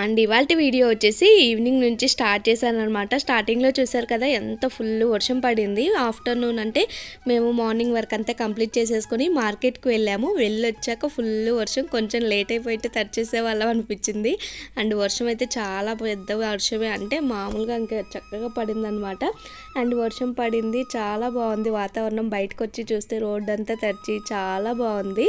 And ఇవాళ video వచ్చేసి evening నుంచి స్టార్ట్ చేశాను అనమాట స్టార్టింగ్లో చూసారు కదా ఎంత ఫుల్ వర్షం పడింది. ఆఫ్టర్నూన్ అంటే మేము మార్నింగ్ వర్క్ అంతా కంప్లీట్ చేసేసుకొని మార్కెట్కి వెళ్ళాము. వెళ్ళొచ్చాక ఫుల్ వర్షం కొంచెం లేట్ అయిపోయితే తడిచేసే వాళ్ళం అనిపించింది. అండ్ వర్షం అయితే చాలా పెద్ద వర్షమే అంటే మామూలుగా ఇంకా చక్కగా పడింది అనమాట అండ్ వర్షం పడింది చాలా బాగుంది. వాతావరణం బయటకు వచ్చి చూస్తే రోడ్ అంతా తడిచి చాలా బాగుంది.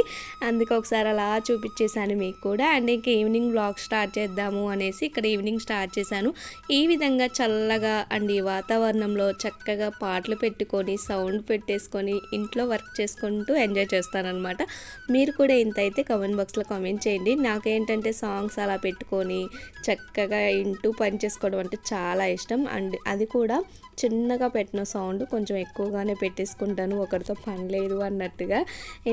అందుకు ఒకసారి అలా చూపించేశాను మీకు కూడా. అండ్ ఇంక ఈవినింగ్ బ్లాగ్ స్టార్ట్ చేద్దాము. అనేసి ఇక్కడ ఈవినింగ్ స్టార్ట్ చేశాను. ఈ విధంగా చల్లగా అండ్ ఈ వాతావరణంలో చక్కగా పాటలు పెట్టుకొని సౌండ్ పెట్టేసుకొని ఇంట్లో వర్క్ చేసుకుంటూ ఎంజాయ్ చేస్తానన్నమాట. మీరు కూడా ఇంత అయితే కమెంట్ బాక్స్లో కామెంట్ చేయండి. నాకేంటంటే సాంగ్స్ అలా పెట్టుకొని చక్కగా ఇంటూ పని చేసుకోవడం అంటే చాలా ఇష్టం. అండ్ అది కూడా చిన్నగా పెట్టిన సౌండ్ కొంచెం ఎక్కువగానే పెట్టేసుకుంటాను. ఒకరితో పని లేదు అన్నట్టుగా.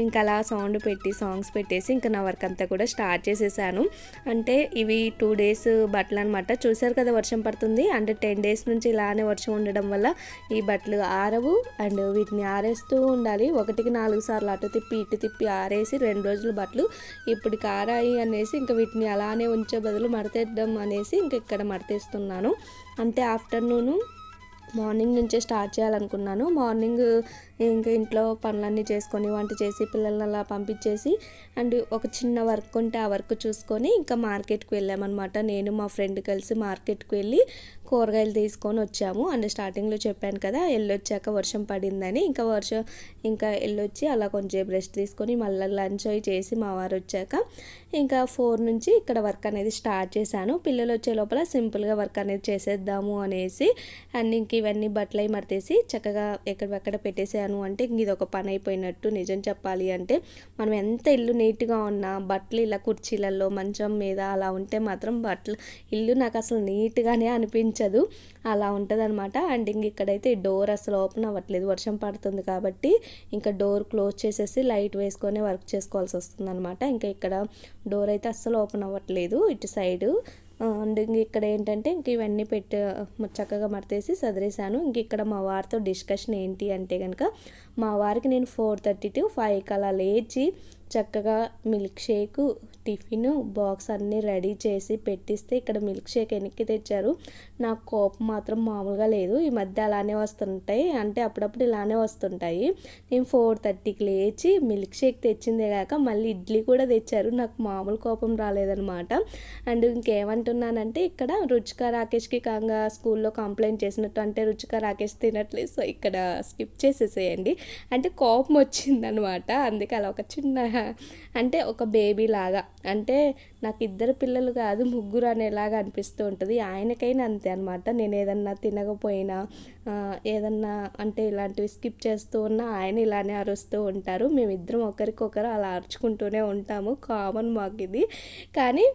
ఇంకా అలా సౌండ్ పెట్టి సాంగ్స్ పెట్టేసి ఇంకా నా వర్క్ అంతా కూడా స్టార్ట్ చేసేసాను. అంటే ఇవి టూ డేస్ బట్టలు అనమాట చూశారు కదా వర్షం పడుతుంది. అంటే టెన్ డేస్ నుంచి ఇలానే వర్షం ఉండడం వల్ల ఈ బట్టలు ఆరవు. అండ్ వీటిని ఆరేస్తూ ఉండాలి. ఒకటికి నాలుగు సార్లు అటు తిప్పి ఇటు తిప్పి ఆరేసి రెండు రోజులు బట్టలు ఇప్పుడు ఆరాయి అనేసి ఇంకా వీటిని అలానే ఉంచే బదులు మడతేద్దాం అనేసి ఇంకా ఇక్కడ మడతేస్తున్నాను. అంటే ఆఫ్టర్నూను మార్నింగ్ నుంచే స్టార్ట్ చేయాలనుకున్నాను. మార్నింగ్ ఇంకా ఇంట్లో పనులన్నీ చేసుకొని వంట చేసి పిల్లల్ని అలా పంపించేసి అండ్ ఒక చిన్న వర్క్ ఉంటే ఆ వర్క్ చూసుకొని ఇంకా మార్కెట్కి వెళ్ళామన్నమాట. నేను మా ఫ్రెండ్ కలిసి మార్కెట్కి వెళ్ళి కూరగాయలు తీసుకొని వచ్చాము. అండ్ స్టార్టింగ్లో చెప్పాను కదా వెళ్ళొచ్చాక వర్షం పడిందని. ఇంకా వర్షం ఇంకా వెళ్ళొచ్చి అలా కొంచెం రెస్ట్ తీసుకొని మళ్ళీ లంచ్ అవి చేసి మా వారు వచ్చాక ఇంకా ఫోర్ నుంచి ఇక్కడ వర్క్ అనేది స్టార్ట్ చేశాను. పిల్లలు వచ్చే లోపల సింపుల్గా వర్క్ అనేది చేసేద్దాము అనేసి అండ్ ఇంక ఇవన్నీ బట్టలు అవి మడతేసి చక్కగా ఎక్కడెక్కడ పెట్టేసాను అంటే ఇంక ఇది ఒక పని అయిపోయినట్టు నిజం చెప్పాలి అంటే మనం ఎంత ఇల్లు నీట్గా ఉన్నా బట్టలు ఇలా కుర్చీలలో మంచం మీద అలా ఉంటే మాత్రం బట్టలు ఇల్లు నాకు అసలు నీట్గానే కనిపించదు అలా ఉంటుంది అనమాట అండ్ ఇంక ఇక్కడైతే డోర్ అసలు ఓపెన్ అవ్వట్లేదు. వర్షం పడుతుంది కాబట్టి ఇంకా డోర్ క్లోజ్ చేసేసి లైట్ వేసుకొని వర్క్ చేసుకోవాల్సి వస్తుంది అనమాట ఇంకా ఇక్కడ డోర్ అయితే అస్సలు ఓపెన్ అవ్వట్లేదు ఇటు సైడు. అండ్ ఇంక ఇక్కడ ఏంటంటే ఇంక ఇవన్నీ పెట్టి చక్కగా మడతేసి సదిరేశాను. ఇంక ఇక్కడ మా వారితో డిస్కషన్ ఏంటి అంటే కనుక మా వారికి నేను ఫోర్ థర్టీ టు ఫైవ్కి అలా లేచి చక్కగా మిల్క్ షేక్ టిఫిన్ బాక్స్ అన్నీ రెడీ చేసి పెట్టిస్తే ఇక్కడ మిల్క్ షేక్ వెనక్కి తెచ్చారు. నాకు కోపం మాత్రం మామూలుగా లేదు. ఈ మధ్య అలానే వస్తుంటాయి. అంటే అప్పుడప్పుడు ఇలానే వస్తుంటాయి. నేను ఫోర్ థర్టీకి లేచి మిల్క్ షేక్ తెచ్చిందే కాక మళ్ళీ ఇడ్లీ కూడా తెచ్చారు. నాకు మామూలు కోపం రాలేదనమాట అండ్ ఇంకేమంటున్నానంటే ఇక్కడ రుచిక రాకేష్కి కాగా స్కూల్లో కంప్లైంట్ చేసినట్టు అంటే రుచిక రాకేష్ తినట్లేదు. సో ఇక్కడ స్కిప్ చేసేసేయండి. అంటే కోపం వచ్చిందనమాట అందుకే అలా ఒక చిన్న అంటే ఒక బేబీ లాగా. అంటే నాకు ఇద్దరు పిల్లలు కాదు ముగ్గురు అనేలాగా అనిపిస్తూ ఉంటుంది. ఆయనకైనా అంతే అనమాట నేను ఏదన్నా తినకపోయినా ఏదన్నా అంటే ఇలాంటివి స్కిప్ చేస్తూ ఉన్నా ఆయన ఇలానే అరుస్తూ ఉంటారు. మేమిద్దరం ఒకరికొకరు అలా అరుచుకుంటూనే ఉంటాము. కామన్ మాకు ఇది కానీ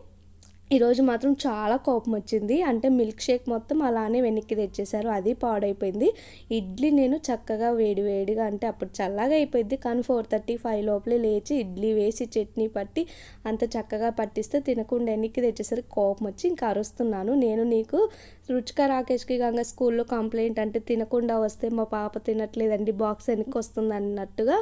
ఈరోజు మాత్రం చాలా కోపం వచ్చింది. అంటే మిల్క్ షేక్ మొత్తం అలానే వెనక్కి తెచ్చేశారు. అది పాడైపోయింది. ఇడ్లీ నేను చక్కగా వేడి వేడిగా అంటే అప్పుడు చల్లగా అయిపోయింది. కానీ ఫోర్ థర్టీ ఫైవ్ లోపలే లేచి ఇడ్లీ వేసి చట్నీ పట్టి అంత చక్కగా పట్టిస్తే తినకుండా వెనక్కి తెచ్చేసరికి కోపం వచ్చి ఇంకా అరుస్తున్నాను. నేను నీకు రుచిక రాకేష్కి గంగ స్కూల్లో కంప్లైంట్ అంటే తినకుండా వస్తే మా పాప తినట్లేదండి. బాక్స్ వెనక్కి వస్తుంది అన్నట్టుగా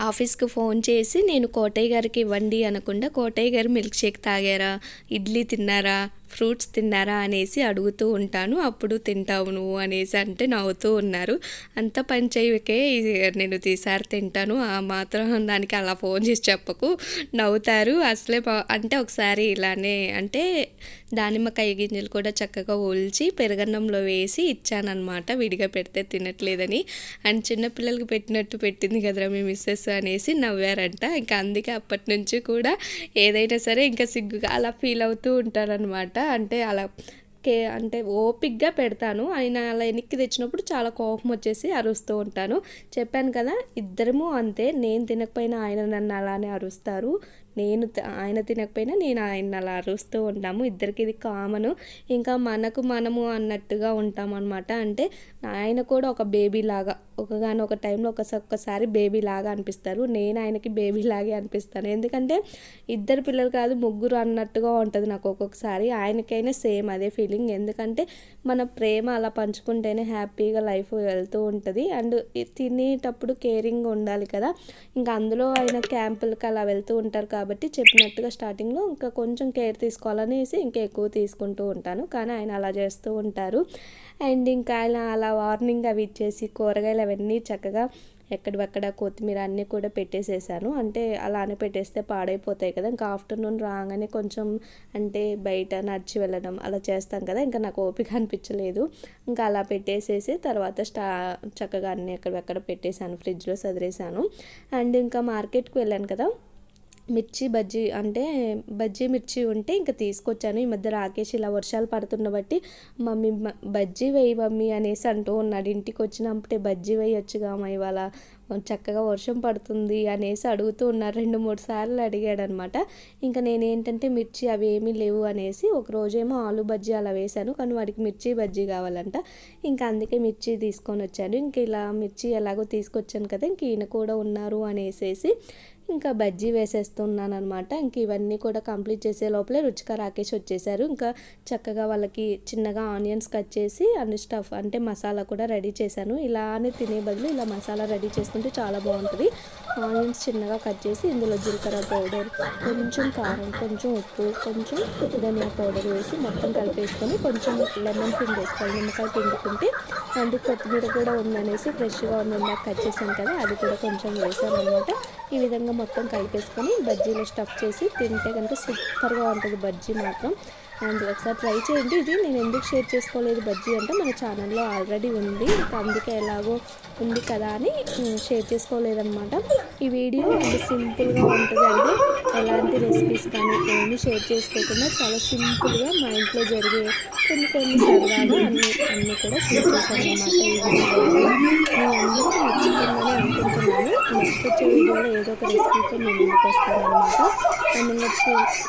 ఆఫీస్కి ఫోన్ చేసి నేను కోటయ్య గారికి ఇవ్వండి అనకుండా కోటయ్య గారు మిల్క్ షేక్ తాగారా? ఇడ్లీ తిన్నారా? ఫ్రూట్స్ తిన్నారా అనేసి అడుగుతూ ఉంటాను. అప్పుడు తింటావు నువ్వు అనేసి అంటే నవ్వుతూ ఉన్నారు. అంత పని చేయకే నేను తీసారి తింటాను. ఆ మాత్రం దానికి అలా ఫోన్ చేసి చెప్పకు నవ్వుతారు. అసలే అంటే ఒకసారి ఇలానే అంటే దానిమ్మకాయ గింజలు కూడా చక్కగా ఒలిచి పెరగన్నంలో వేసి ఇచ్చానమాట విడిగా పెడితే తినట్లేదని. అండ్ చిన్నపిల్లలకి పెట్టినట్టు పెట్టింది కదరా మీ మిస్సెస్ అనేసి నవ్వారంట. ఇంకా అందుకే అప్పటి నుంచి కూడా ఏదైనా సరే ఇంకా సిగ్గుగా అలా ఫీల్ అవుతూ ఉంటారనమాట అంటే అలా కే అంటే ఓపిక్గా పెడతాను. ఆయన అలా వెనక్కి తెచ్చినప్పుడు చాలా కోపం వచ్చేసి అరుస్తూ ఉంటాను. చెప్పాను కదా ఇద్దరము అంతే. నేను తినకపోయినా ఆయన నన్ను అలానే అరుస్తారు. నేను ఆయన తినకపోయినా నేను ఆయన అలా అరుస్తూ ఉంటాము. ఇద్దరికి ఇది కామను. ఇంకా మనకు మనము అన్నట్టుగా ఉంటాం అనమాట అంటే ఆయన కూడా ఒక బేబీ లాగా ఒకగాని ఒక టైంలో ఒక ఒక్కసారి బేబీ లాగా అనిపిస్తారు. నేను ఆయనకి బేబీ లాగే అనిపిస్తాను. ఎందుకంటే ఇద్దరు పిల్లలు కాదు ముగ్గురు అన్నట్టుగా ఉంటుంది నాకు ఒక్కొక్కసారి. ఆయనకైనా సేమ్ అదే ఫీలింగ్. ఎందుకంటే మన ప్రేమ అలా పంచుకుంటేనే హ్యాపీగా లైఫ్ వెళ్తూ ఉంటుంది. అండ్ తినేటప్పుడు కేరింగ్ ఉండాలి కదా. ఇంకా అందులో ఆయన క్యాంపులకి అలా వెళ్తూ ఉంటారు కాబట్టి చెప్పినట్టుగా స్టార్టింగ్లో ఇంకా కొంచెం కేర్ తీసుకోవాలనేసి ఇంకా ఎక్కువ తీసుకుంటూ ఉంటాను. కానీ ఆయన అలా చేస్తూ ఉంటారు. అండ్ ఇంకా ఆయన అలా వార్నింగ్ అవి ఇచ్చేసి కూరగాయలు అవన్నీ చక్కగా ఎక్కడెక్కడ కొత్తిమీర అన్నీ కూడా పెట్టేసేసాను. అంటే అలానే పెట్టేస్తే పాడైపోతాయి కదా. ఇంకా ఆఫ్టర్నూన్ రాగానే కొంచెం అంటే బయట నడిచి వెళ్ళడం అలా చేస్తాం కదా. ఇంకా నాకు ఓపిక అనిపించలేదు. ఇంకా అలా పెట్టేసేసి తర్వాత స్టా చక్కగా అన్నీ ఎక్కడెక్కడ పెట్టేశాను. ఫ్రిడ్జ్లో సదిరేసాను అండ్ ఇంకా మార్కెట్కి వెళ్ళాను కదా. మిర్చి బజ్జీ అంటే బజ్జీ మిర్చి ఉంటే ఇంకా తీసుకొచ్చాను. ఈ మధ్య రాకేష్ ఇలా వర్షాలు పడుతున్న బట్టి మమ్మీ బజ్జీ వేయి మమ్మీ అనేసి అంటూ ఉన్నాడు. ఇంటికి వచ్చినప్పుడే బజ్జీ వేయొచ్చుగా అమ్మ ఇవాళ? చక్కగా వర్షం పడుతుంది అనేసి అడుగుతూ ఉన్నారు. రెండు మూడు సార్లు అడిగాడు అనమాట ఇంకా నేనేంటంటే మిర్చి అవి ఏమీ లేవు అనేసి ఒక రోజేమో ఆలు బజ్జీ అలా వేశాను. కానీ వాడికి మిర్చి బజ్జీ కావాలంట. ఇంకా అందుకే మిర్చి తీసుకొని వచ్చాను. ఇంక ఇలా మిర్చి ఎలాగో తీసుకొచ్చాను కదా ఇంక ఈయన కూడా ఉన్నారు అనేసేసి ఇంకా బజ్జీ వేసేస్తున్నాను అనమాట ఇంక ఇవన్నీ కూడా కంప్లీట్ చేసే లోపలే రుచిక రాకేష్ వచ్చేసారు. ఇంకా చక్కగా వాళ్ళకి చిన్నగా ఆనియన్స్ కట్ చేసి అండ్ స్టఫ్ అంటే మసాలా కూడా రెడీ చేశాను. ఇలానే తినే బదులు ఇలా మసాలా రెడీ చేసుకుంటే చాలా బాగుంటుంది. ఆనియన్స్ చిన్నగా కట్ చేసి ఇందులో జీలకర్ర పౌడర్ కొంచెం కారం కొంచెం ఉప్పు కొంచెం ధనియా పౌడర్ వేసి మొత్తం కలిపేసుకొని కొంచెం లెమన్ పిండి వేసుకోవాలి. నిమ్మకాయ పిండుకుంటే అండ్ కొత్తిమీర కూడా ఉందనేసి ఫ్రెష్గా ఉంది కట్ చేశాను కదా అది కూడా కొంచెం వేసాను అనమాట ఈ విధంగా మొత్తం కలిపేసుకొని బజ్జీలో స్టఫ్ చేసి తింటే కనుక సూపర్గా ఉంటుంది బజ్జీ మాత్రం. అండ్ ఒకసారి ట్రై చేయండి. ఇది నేను ఎందుకు షేర్ చేసుకోలేదు బజ్జీ అంటే మన ఛానల్లో ఆల్రెడీ ఉంది. అందుకే ఎలాగో ఉంది కదా అని షేర్ చేసుకోలేదన్నమాట. ఈ వీడియో అంటే సింపుల్గా ఉంటుందండి. ఎలాంటి రెసిపీస్ కానీ ఏమి షేర్ చేసుకోకుండా చాలా సింపుల్గా మా ఇంట్లో జరిగే కొన్ని కొన్ని సరదాగా అన్ని అన్నీ కూడా షేర్ చేశాను అన్నమాట ఈ వీడియోలో నచ్చుతుందని అనుకుంటున్నాను. నెక్స్ట్ వచ్చే వీడియోలో ఏదో ఒక రెసిపీతో మేము ముందుకు వస్తాను అనమాట అండ్ ఇంకా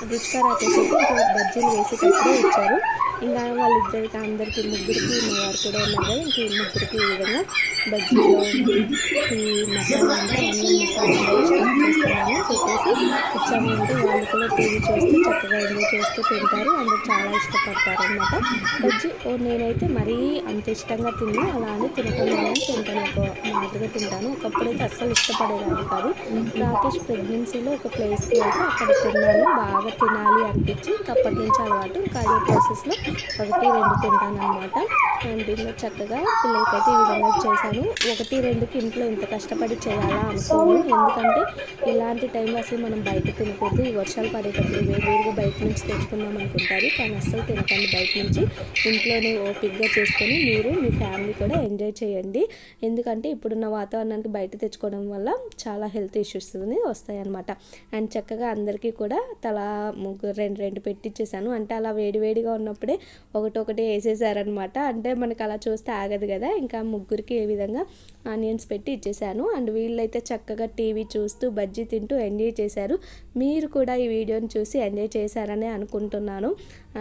రుచిగా రాకేసి ఇంకా బజ్జీలు వేసేటప్పుడే వచ్చారు. ఇంకా వాళ్ళిద్దరికి అందరికి ముగ్గురికి మా వారు కూడా ఉన్నారు ఇంక ముగ్గురికి ఈ విధంగా బజ్జీలో ఈ మసాలా అంటే అన్ని మసాలా అనేది స్టార్ట్ ఇచ్చాము అంటే వాళ్ళు కూడా టీవీ చూస్తూ చక్కగా ఎంజాయ్ చేస్తూ తింటారు అండ్ చాలా ఇష్టపడతారు అనమాట బజ్జీ ఓ నేనైతే మరీ అంత ఇష్టంగా తిన్నా అలా అని తినకుండానే తింటాను ఒక మాదిరిగా తింటాను ఒకప్పుడైతే అస్సలు ఇష్టపడేదాన్ని కాదు రాకేష్ ప్రెగ్నెన్సీలో ఒక ప్లేస్కి వెళ్తే అక్కడ తిన్నాను బాగా తినాలి అనిపించి ఇంకా అప్పటి నుంచి అలవాటు ఇంకా అదే ప్రాసెస్లో ఒకటి రెండు తింటాను అనమాట అండ్ చక్కగా పిల్లలకైతే ఈ విధంగా చేశాను ఒకటి రెండుకి ఇంట్లో ఇంత కష్టపడి చేయాలా అనుకోను. ఎందుకంటే ఇలాంటి టైం అసలు మనం బయట తినకూడదు. ఈ వర్షాలు పడేటప్పుడు వేడివేడిగా బయట నుంచి తెచ్చుకుందాం అనుకుంటారు. కానీ అస్సలు తినకండి బయట నుంచి. ఇంట్లోనే ఓపిక్గా చేసుకొని మీరు మీ ఫ్యామిలీ కూడా ఎంజాయ్ చేయండి. ఎందుకంటే ఇప్పుడున్న వాతావరణానికి బయట తెచ్చుకోవడం వల్ల చాలా హెల్త్ ఇష్యూస్ వస్తాయన్నమాట. అండ్ చక్కగా అందరికీ కూడా తలా ముగ్గురు రెండు రెండు పెట్టించేసాను అంటే అలా వేడివేడిగా ఉన్నప్పుడే ఒకటొకటి వేసేసారనమాట అంటే మనకు అలా చూస్తే ఆగదు కదా. ఇంకా ముగ్గురికి ఏ విధంగా విధంగా ఆనియన్స్ పెట్టి ఇచ్చేసాను. అండ్ వీళ్ళైతే చక్కగా టీవీ చూస్తూ బజ్జీ తింటూ ఎంజాయ్ చేశారు. మీరు కూడా ఈ వీడియోని చూసి ఎంజాయ్ చేశారని అనుకుంటున్నాను.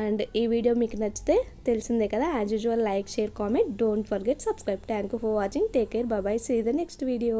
అండ్ ఈ వీడియో మీకు నచ్చితే తెలిసిందే కదా as usual like share comment don't forget subscribe thank you for watching take care bye bye see the next video